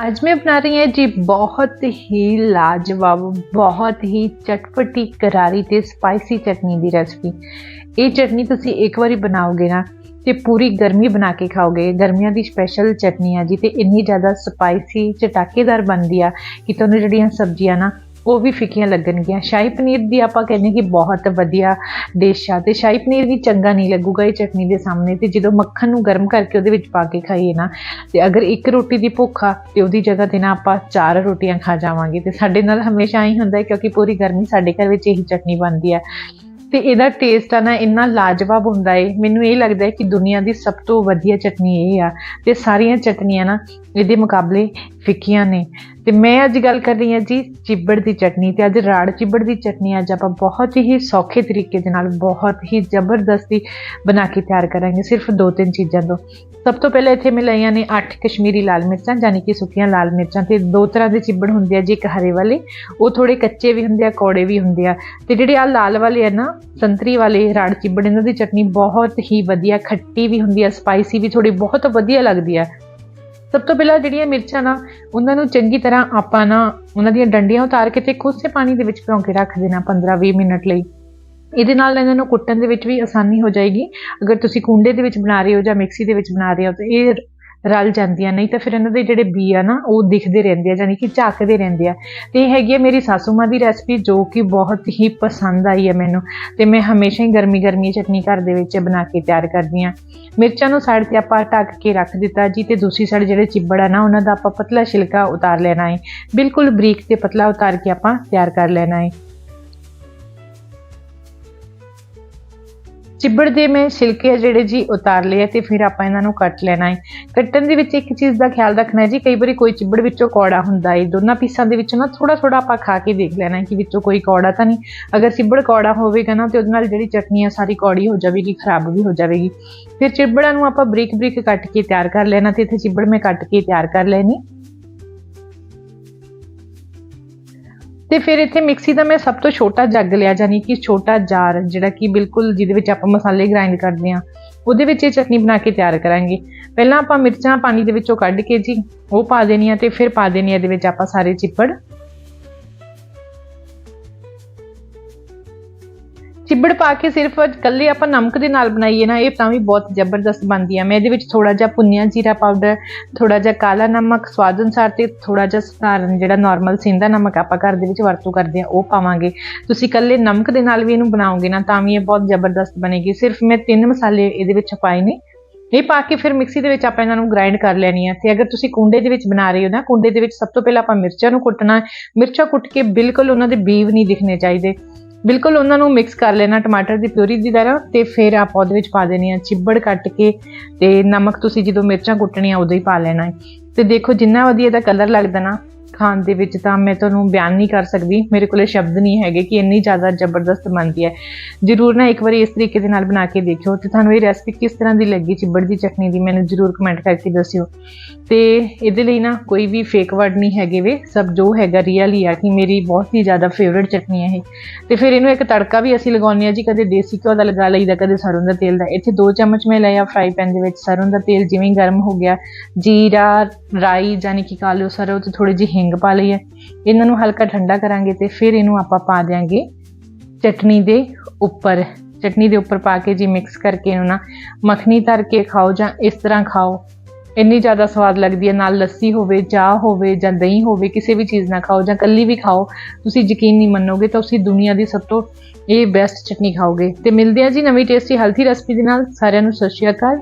आज मैं बना रही ਹਾਂ ਜੀ ਬਹੁਤ ਹੀ ਲਾਜਵਾਬ ਬਹੁਤ ਹੀ ਚਟਪਟੀ ਕਰਾਰੀ ਤੇ ਸਪਾਈਸੀ ਚਟਨੀ ਦੀ ਰੈਸਪੀ ਇਹ ਚਟਨੀ ਤੁਸੀਂ ਇੱਕ ਵਾਰੀ ਬਣਾਓਗੇ ਨਾ ਤੇ ਪੂਰੀ ਗਰਮੀ ਬਣਾ ਕੇ ਖਾਓਗੇ ਗਰਮੀਆਂ ਦੀ ਸਪੈਸ਼ਲ ਚਟਨੀ ਆ ਜੀ ਤੇ ਇੰਨੀ ਜ਼ਿਆਦਾ ਸਪਾਈਸੀ ਚਟਾਕੇਦਾਰ ਬਣਦੀ ਆ ਕਿ ਤੁਹਾਨੂੰ ਜਿਹੜੀਆਂ ਸਬਜ਼ੀਆਂ ਨਾ ਉਹ ਵੀ ਫਿੱਕੀਆਂ ਲੱਗਣਗੀਆਂ। ਸ਼ਾਹੀ ਪਨੀਰ ਦੀ ਆਪਾਂ ਕਹਿੰਦੇ ਕਿ ਬਹੁਤ ਵਧੀਆ ਡਿਸ਼ ਆ ਤੇ ਸ਼ਾਹੀ ਪਨੀਰ ਵੀ ਚੰਗਾ ਨਹੀਂ ਲੱਗੂਗਾ ਇਹ ਚਟਨੀ ਦੇ ਸਾਹਮਣੇ ਤੇ ਜਦੋਂ ਮੱਖਣ ਨੂੰ ਗਰਮ ਕਰਕੇ ਉਹਦੇ ਵਿੱਚ ਪਾ ਕੇ ਖਾਈਏ ਨਾ, ਤੇ ਅਗਰ ਇੱਕ ਰੋਟੀ ਦੀ ਭੁੱਖ ਆ ਤੇ ਉਹਦੀ ਜਗ੍ਹਾ ਤੇ ਨਾ ਆਪਾਂ ਚਾਰ ਰੋਟੀਆਂ ਖਾ ਜਾਵਾਂਗੇ। ਤੇ ਸਾਡੇ ਨਾਲ ਹਮੇਸ਼ਾ ਹੀ ਹੁੰਦਾ ਕਿਉਂਕਿ ਪੂਰੀ ਗਰਮੀ ਸਾਡੇ ਘਰ ਵਿੱਚ ਇਹੀ ਚਟਨੀ ਬਣਦੀ ਹੈ ਤੇ ਇਹਦਾ ਟੇਸਟ ਆ ਨਾ ਇੰਨਾ ਲਾਜਵਾਬ ਹੁੰਦਾ ਏ। ਮੈਨੂੰ ਇਹ ਲੱਗਦਾ ਹੈ ਕਿ ਦੁਨੀਆ ਦੀ ਸਭ ਤੋਂ ਵਧੀਆ ਚਟਨੀ ਇਹ ਆ। ਤੇ ਸਾਰੀਆਂ ਚਟਨੀਆਂ ਨਾ ਇਹਦੇ ਮੁਕਾਬਲੇ ਫਿੱਕੀਆਂ ਨੇ। ਤੇ ਮੈਂ ਅੱਜ ਗੱਲ ਕਰ ਰਹੀ ਹਾਂ ਜੀ ਚਿੱਬੜ ਦੀ ਚਟਨੀ ਤੇ ਅੱਜ ਰਾੜ ਚਿੱਬੜ ਦੀ ਚਟਨੀ ਅੱਜ ਆਪਾਂ ਬਹੁਤ ਹੀ ਸੌਖੇ ਤਰੀਕੇ ਦੇ ਨਾਲ, ਬਹੁਤ ਹੀ ਜ਼ਬਰਦਸਤੀ ਬਣਾ ਕੇ ਤਿਆਰ ਕਰਾਂਗੇ ਸਿਰਫ ਦੋ ਤਿੰਨ ਚੀਜ਼ਾਂ ਤੋਂ। ਸਭ ਤੋਂ ਪਹਿਲਾਂ ਇੱਥੇ ਮੈਂ ਲਈਆਂ ਨੇ 8 ਕਸ਼ਮੀਰੀ ਲਾਲ ਮਿਰਚਾਂ ਯਾਨੀ ਕਿ ਸੁੱਕੀਆਂ ਲਾਲ ਮਿਰਚਾਂ ਤੇ ਦੋ ਤਰ੍ਹਾਂ ਦੇ ਚਿੱਬੜ ਹੁੰਦੇ ਆ ਜੀ, ਇੱਕ ਹਰੇ ਵਾਲੇ, ਉਹ ਥੋੜੇ ਕੱਚੇ ਵੀ ਹੁੰਦੇ ਆ, ਕੌੜੇ ਵੀ ਹੁੰਦੇ ਆ। ਤੇ ਜਿਹੜੇ ਆ ਲਾਲ ਵਾਲੇ ਆ ਨਾ, ਸੰਤਰੀ ਵਾਲੇ ਰਾੜ ਚਿੱਬੜ, ਇਹਨਾਂ ਦੀ ਚਟਨੀ ਬਹੁਤ ਹੀ ਵਧੀਆ, ਖੱਟੀ ਵੀ ਹੁੰਦੀ ਆ, ਸਪਾਈਸੀ ਵੀ ਥੋੜੀ ਬਹੁਤ ਵਧੀਆ ਲੱਗਦੀ ਆ। ਸਭ ਤੋਂ ਪਹਿਲਾਂ ਜਿਹੜੀਆਂ ਮਿਰਚਾਂ ਨਾ, ਉਹਨਾਂ ਨੂੰ ਚੰਗੀ ਤਰ੍ਹਾਂ ਆਪਾਂ ਨਾ ਉਹਨਾਂ ਦੀਆਂ ਡੰਡੀਆਂ ਉਤਾਰ ਕੇ ਤੇ ਖੁੱਸੇ ਪਾਣੀ ਦੇ ਵਿੱਚ ਭਿਉਂ ਕੇ ਰੱਖ ਦੇਣਾ 15-20 ਮਿੰਟ ਲਈ। ਇਹਦੇ ਨਾਲ ਇਹਨਾਂ ਨੂੰ ਕੁੱਟਣ ਦੇ ਵਿੱਚ ਵੀ ਆਸਾਨੀ ਹੋ ਜਾਏਗੀ। ਅਗਰ ਤੁਸੀਂ ਕੁੰਡੇ ਦੇ ਵਿੱਚ ਬਣਾ ਰਹੇ ਹੋ ਜਾਂ ਮਿਕਸੀ ਦੇ ਵਿੱਚ ਬਣਾ ਰਹੇ ਹੋ, ਤਾਂ ਇਹ ਰਲ ਜਾਂਦੀਆਂ ਨਹੀਂ ਤਾਂ ਫਿਰ ਇਹਨਾਂ ਦੇ ਜਿਹੜੇ ਬੀ ਆ ਨਾ, ਉਹ ਦਿਖਦੇ ਰਹਿੰਦੇ ਆ ਯਾਨੀ ਕਿ ਝਾਕਦੇ ਰਹਿੰਦੇ ਆ। ਤੇ ਇਹ ਹੈਗੀ ਆ ਮੇਰੀ ਸਾਸੂ ਮਾਂ ਦੀ ਰੈਸਪੀ ਜੋ ਕਿ ਬਹੁਤ ਹੀ ਪਸੰਦ ਆਈ ਹੈ ਮੈਨੂੰ। ਤੇ ਮੈਂ ਹਮੇਸ਼ਾ ਹੀ ਗਰਮੀ ਗਰਮੀ ਚਟਨੀ ਘਰ ਦੇ ਵਿੱਚ ਬਣਾ ਕੇ ਤਿਆਰ ਕਰਦੀ ਆ ਮਿਰਚਾਂ ਨੂੰ ਸਾਈਡ ਤੇ ਆਪਾਂ ਢੱਕ ਕੇ ਰੱਖ ਦਿੱਤਾ ਜੀ, ਤੇ ਦੂਸਰੀ ਸਾਈਡ ਜਿਹੜੇ ਚਿੱਬੜ ਆ ਨਾ, ਉਹਨਾਂ ਦਾ ਆਪਾਂ ਪਤਲਾ ਛਿਲਕਾ ਉਤਾਰ ਲੈਣਾ ਹੈ ਬਿਲਕੁਲ ਬਰੀਕ ਤੇ ਪਤਲਾ ਉਤਾਰ ਕੇ ਆਪਾਂ ਤਿਆਰ ਕਰ ਲੈਣਾ ਹੈ ਚਿੱਬੜ ਦੇ ਮੈਂ ਛਿਲਕੇ ਜਿਹੜੇ ਜੀ ਉਤਾਰ ਲਏ ਤੇ ਫਿਰ ਆਪਾਂ ਇਹਨਾਂ ਨੂੰ ਕੱਟ ਲੈਣਾ ਹੈ ਕੱਟਣ ਦੇ ਵਿੱਚ ਇੱਕ ਚੀਜ਼ ਦਾ ਖਿਆਲ ਰੱਖਣਾ ਹੈ ਜੀ, ਕਈ ਵਾਰੀ ਕੋਈ ਚਿੱਬੜ ਵਿੱਚੋਂ ਕੌੜਾ ਹੁੰਦਾ ਹੈ ਦੋਨਾਂ ਪੀਸਾਂ ਦੇ ਵਿੱਚੋਂ ਨਾ ਥੋੜਾ ਥੋੜਾ ਆਪਾਂ ਖਾ ਕੇ ਦੇਖ ਲੈਣਾ ਹੈ ਕਿ ਵਿੱਚੋਂ ਕੋਈ ਕੌੜਾ ਤਾਂ ਨਹੀਂ। ਅਗਰ ਚਿੱਬੜ ਕੌੜਾ ਹੋਵੇਗਾ ਨਾ ਤੇ ਉਹਦੇ ਨਾਲ ਜਿਹੜੀ ਚਟਨੀ ਆ ਸਾਰੀ ਕੌੜੀ ਹੋ ਜਾਵੇਗੀ, ਖਰਾਬ ਵੀ ਹੋ ਜਾਵੇਗੀ। ਫਿਰ ਚਿੱਬੜਾਂ ਨੂੰ ਆਪਾਂ ਬਰੀਕ ਬਰੀਕ ਕੱਟ ਕੇ ਤਿਆਰ ਕਰ ਲੈਣਾ ਤੇ ਇੱਥੇ ਚਿੱਬੜ ਮੈਂ ਕੱਟ ਕੇ ਤਿਆਰ ਕਰ ਲੈਣੀ। ਤੇ ਫਿਰ ਇੱਥੇ ਮਿਕਸੀ ਦਾ ਮੈਂ ਸਭ ਤੋਂ ਛੋਟਾ ਜੱਗ ਲਿਆ ਜਾਨੀ ਕਿ ਛੋਟਾ ਜਾਰ, ਜਿਹੜਾ ਕਿ ਬਿਲਕੁਲ ਜਿਹਦੇ ਵਿੱਚ ਆਪਾਂ ਮਸਾਲੇ ਗ੍ਰਾਈਂਡ ਕਰਦੇ ਆ ਉਹਦੇ ਵਿੱਚ ਇਹ ਚਟਨੀ ਬਣਾ ਕੇ ਤਿਆਰ ਕਰਾਂਗੇ। ਪਹਿਲਾਂ ਆਪਾਂ ਮਿਰਚਾਂ ਪਾਣੀ ਦੇ ਵਿੱਚੋਂ ਕੱਢ ਕੇ ਜੀ, ਉਹ ਪਾ ਦੇਣੀਆਂ ਤੇ ਫਿਰ ਪਾ ਦੇਣੀ ਇਹਦੇ ਵਿੱਚ ਆਪਾਂ ਸਾਰੇ ਚਿੱਪੜ ਚਿੱਬੜ ਪਾ ਕੇ ਸਿਰਫ ਕੱਲੇ ਆਪਾਂ ਨਮਕ ਦੇ ਨਾਲ ਬਣਾਈਏ ਨਾ, ਇਹ ਤਾਂ ਵੀ ਬਹੁਤ ਜ਼ਬਰਦਸਤ ਬਣਦੀ ਆ। ਮੈਂ ਇਹਦੇ ਵਿੱਚ ਥੋੜਾ ਜਿਹਾ ਪੁੰਨਿਆ ਜੀਰਾ ਪਾਊਡਰ ਥੋੜਾ ਜਿਹਾ ਕਾਲਾ ਨਮਕ, ਸਵਾਦ ਅਨੁਸਾਰ ਤੇ ਥੋੜਾ ਜਿਹਾ ਸਧਾਰਨ ਜਿਹੜਾ ਨਾਰਮਲ ਸਿੰਦਾ ਨਮਕ ਆਪਾਂ ਘਰ ਦੇ ਵਿੱਚ ਵਰਤੋਂ ਕਰਦੇ ਆ, ਉਹ ਪਾਵਾਂਗੇ। ਤੁਸੀਂ ਕੱਲੇ ਨਮਕ ਦੇ ਨਾਲ ਵੀ ਇਹਨੂੰ ਬਣਾਓਗੇ ਨਾ, ਤਾਂ ਵੀ ਇਹ ਬਹੁਤ ਜ਼ਬਰਦਸਤ ਬਣੇਗੀ। ਸਿਰਫ ਮੈਂ ਤਿੰਨ ਮਸਾਲੇ ਇਹਦੇ ਵਿੱਚ ਪਾਏ ਨੇ। ਇਹ ਪਾ ਕੇ ਫਿਰ ਮਿਕਸੀ ਦੇ ਵਿੱਚ ਆਪਾਂ ਇਹਨਾਂ ਨੂੰ ਗ੍ਰਾਈਂਡ ਕਰ ਲੈਣੀ ਆ। ਤੇ ਅਗਰ ਤੁਸੀਂ ਕੁੰਡੇ ਦੇ ਵਿੱਚ ਬਣਾ ਰਹੇ ਹੋ ਨਾ, ਕੁੰਡੇ ਦੇ ਵਿੱਚ ਸਭ ਤੋਂ ਪਹਿਲਾਂ ਆਪਾਂ ਮਿਰਚਾਂ ਨੂੰ ਕੁੱਟਣਾ। ਮਿਰਚਾਂ ਕੁੱਟ ਕੇ ਬਿਲਕੁਲ ਉਹਨਾਂ ਦੇ ਬੀਵ ਨਹੀਂ ਦਿਖਣੇ ਚਾਹੀਦੇ। ਬਿਲਕੁਲ ਉਹਨਾਂ ਨੂੰ ਮਿਕਸ ਕਰ ਲੈਣਾ ਟਮਾਟਰ ਦੀ ਪਿਊਰੀ ਦੀ ਤਰ੍ਹਾਂ ਤੇ ਫਿਰ ਆਪਾਂ ਉਹਦੇ ਵਿੱਚ ਪਾ ਦੇਣੀ ਆ ਚਿੱਬੜ ਕੱਟ ਕੇ ਤੇ ਨਮਕ ਤੁਸੀਂ ਜਦੋਂ ਮਿਰਚਾਂ ਕੁੱਟਣੀਆਂ ਉਦੋਂ ਹੀ ਪਾ ਲੈਣਾ ਹੈ। ਤੇ ਦੇਖੋ ਜਿੰਨਾ ਵਧੀਆ ਦਾ ਕਲਰ ਲੱਗਦਾ ਨਾ ਖਾਣ ਦੇ ਵਿੱਚ ਤਾਂ ਮੈਂ ਤੁਹਾਨੂੰ ਬਿਆਨ ਨਹੀਂ ਕਰ ਸਕਦੀ। ਮੇਰੇ ਕੋਲੇ ਸ਼ਬਦ ਨਹੀਂ ਹੈਗੇ ਕਿ ਇੰਨੀ ਜ਼ਿਆਦਾ ਜ਼ਬਰਦਸਤ ਬਣਦੀ ਹੈ। ਜ਼ਰੂਰ ਨਾ ਇੱਕ ਵਾਰੀ ਇਸ ਤਰੀਕੇ ਦੇ ਨਾਲ ਬਣਾ ਕੇ ਦੇਖਿਓ ਤੇ ਤੁਹਾਨੂੰ ਇਹ ਰੈਸਪੀ ਕਿਸ ਤਰ੍ਹਾਂ ਦੀ ਲੱਗੀ ਚਿੱਬੜ ਦੀ ਚਟਨੀ ਦੀ ਮੈਨੂੰ ਜ਼ਰੂਰ ਕਮੈਂਟ ਕਰਕੇ ਦੱਸਿਓ। ਤੇ ਇਹਦੇ ਲਈ ਨਾ ਕੋਈ ਵੀ ਫੇਕ ਵਰਡ ਨਹੀਂ ਹੈਗੇ ਵੇ, ਸਭ ਜੋ ਹੈਗਾ ਰੀਅਲ ਹੀ ਆ ਕਿ ਮੇਰੀ ਬਹੁਤ ਹੀ ਜ਼ਿਆਦਾ ਫੇਵਰਿਟ ਚਟਨੀ ਹੈ ਇਹ। ਤੇ ਫਿਰ ਇਹਨੂੰ ਇੱਕ ਤੜਕਾ ਵੀ ਅਸੀਂ ਲਗਾਉਂਦੇ ਆ ਜੀ, ਕਦੇ ਦੇਸੀ ਘਿਓ ਦਾ ਲਗਾ ਲਈਦਾ, ਕਦੇ ਸਰੋਂ ਦਾ ਤੇਲ ਦਾ। ਇੱਥੇ 2 ਚਮਚ ਮੈਂ ਲਿਆ ਫਰਾਈ ਪੈਨ ਦੇ ਵਿੱਚ। ਸਰੋਂ ਦਾ ਤੇਲ ਜਿਵੇਂ ਗਰਮ ਹੋ ਗਿਆ, ਜੀਰਾ ਰਾਈ ਜਾਨੀ ਕਿ ਕਾਲੋ ਸਰੋਂ ਤੇ ਥੋੜੀ ਜਿਹੀ ਹਿੰਗ ਪਾ ਲਈ ਹੈ। ਇਹਨਾਂ ਨੂੰ ਹਲਕਾ ਠੰਡਾ ਕਰਾਂਗੇ ਤੇ ਫਿਰ ਇਹਨੂੰ ਆਪਾਂ ਪਾ ਦਿਆਂਗੇ ਚਟਨੀ ਦੇ ਉੱਪਰ। ਚਟਨੀ ਦੇ ਉੱਪਰ ਪਾ ਕੇ ਜੀ ਮਿਕਸ ਕਰਕੇ ਇਹਨੂੰ ਨਾ ਮੱਖਣੀ ਤਰ ਕੇ ਖਾਓ ਜਾਂ ਇਸ ਤਰ੍ਹਾਂ ਖਾਓ। ਇੰਨੀ ਜ਼ਿਆਦਾ ਸਵਾਦ ਲੱਗਦੀ ਹੈ, ਨਾਲ ਲੱਸੀ ਹੋਵੇ, ਚਾਹ ਹੋਵੇ ਜਾਂ ਦਹੀਂ ਹੋਵੇ, ਕਿਸੇ ਵੀ ਚੀਜ਼ ਨਾਲ ਖਾਓ ਜਾਂ ਕੱਲੀ ਵੀ ਖਾਓ, ਤੁਸੀਂ ਯਕੀਨ ਨਹੀਂ ਮੰਨੋਗੇ ਤਾਂ ਤੁਸੀਂ ਦੁਨੀਆ ਦੀ ਸਭ ਤੋਂ ਇਹ ਬੈਸਟ ਚਟਨੀ ਖਾਓਗੇ। ਤੇ ਮਿਲਦੇ ਆ ਜੀ ਨਵੀਂ ਟੇਸਟੀ ਹੈਲਥੀ ਰੈਸਪੀ ਦੇ ਨਾਲ। ਸਾਰਿਆਂ ਨੂੰ ਸਤਿ ਸ਼੍ਰੀ ਅਕਾਲ।